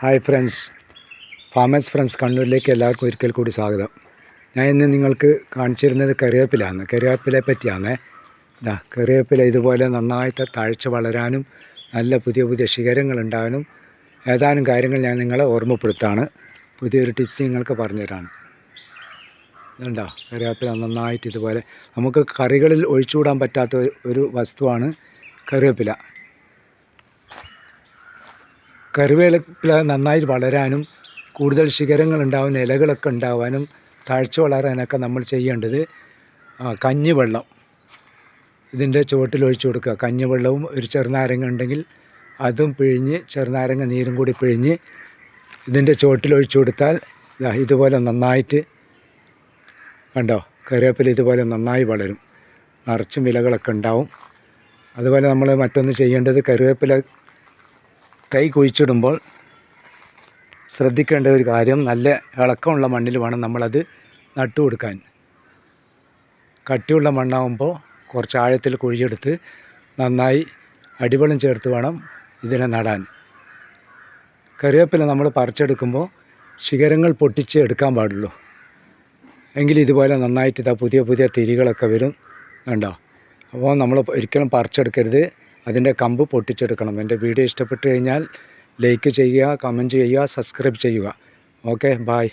Hi friends farmers friends കണ്ണൂരിലേക്ക് എല്ലാവർക്കും ഒരിക്കൽ കൂടി സ്വാഗതം. ഞാൻ ഇന്ന് നിങ്ങൾക്ക് കാണിച്ചിരുന്നത് കറിവേപ്പിലാണ് കറിവേപ്പിലെ പറ്റിയാണ്. കറിവേപ്പില ഇതുപോലെ നന്നായിട്ട് താഴ്ച വളരാനും നല്ല പുതിയ പുതിയ ശിഖരങ്ങൾ ഉണ്ടാകാനും ഏതാനും കാര്യങ്ങൾ ഞാൻ നിങ്ങളെ ഓർമ്മപ്പെടുത്താണ്. പുതിയൊരു ടിപ്സ് നിങ്ങൾക്ക് പറഞ്ഞുതരാണ്. ഇതുണ്ടോ? കറിവേപ്പില നന്നായിട്ട് ഇതുപോലെ നമുക്ക് കറികളിൽ ഒഴിച്ചുകൂടാൻ പറ്റാത്ത ഒരു വസ്തുവാണ് കറിവേപ്പില. കറിവേപ്പില നന്നായി വളരാനും കൂടുതൽ ശിഖരങ്ങൾ ഉണ്ടാവാനും ഇലകളൊക്കെ ഉണ്ടാവാനും താഴ്ച വളരാനൊക്കെ നമ്മൾ ചെയ്യേണ്ടത് കഞ്ഞിവെള്ളം. ഇതിന്റെ ചുവട്ടിൽ ഒഴിച്ചു കൊടുക്കുക. കഞ്ഞിവെള്ളവും ഒരു ചെറുനാരങ്ങ ഉണ്ടെങ്കിൽ അതും പിഴിഞ്ഞ് ചെറുനാരങ്ങ നീരും കൂടി പിഴിഞ്ഞ് ഇതിന്റെ ചുവട്ടിൽ ഒഴിച്ചു കൊടുത്താൽ ഇതുപോലെ നന്നായിട്ട് കണ്ടോ കറിവേപ്പില ഇതുപോലെ നന്നായി വളരും. നിറച്ചും ഇലകളൊക്കെ ഉണ്ടാവും. അതുപോലെ നമ്മൾ മറ്റൊന്ന് ചെയ്യേണ്ടത് കറിവേപ്പില തൈ കുഴിച്ചിടുമ്പോൾ ശ്രദ്ധിക്കേണ്ട ഒരു കാര്യം നല്ല ഇളക്കമുള്ള മണ്ണിൽ വേണം നമ്മളത് നട്ടു കൊടുക്കാൻ. കട്ടിയുള്ള മണ്ണാകുമ്പോൾ കുറച്ച് ആഴത്തിൽ കുഴിയെടുത്ത് നന്നായി അടിവെള്ളം ചേർത്ത് വേണം ഇതിനെ നടാൻ. കറിവേപ്പില നമ്മൾ പറിച്ചെടുക്കുമ്പോൾ ശിഖരങ്ങൾ പൊട്ടിച്ച് എടുക്കാൻ പാടുള്ളൂ. എങ്കിൽ ഇതുപോലെ നന്നായിട്ട് ഇതാ പുതിയ പുതിയ തിരികളൊക്കെ വരും ഉണ്ടോ അപ്പോൾ നമ്മൾ ഒരിക്കലും പറിച്ചെടുക്കരുത്. അതിന്റെ കമ്പ് പൊട്ടിച്ചെടുക്കണം. എന്റെ വീഡിയോ ഇഷ്ടപ്പെട്ടു കഴിഞ്ഞാൽ ലൈക്ക് ചെയ്യുക കമന്റ് ചെയ്യുക സബ്സ്ക്രൈബ് ചെയ്യുക. Okay bye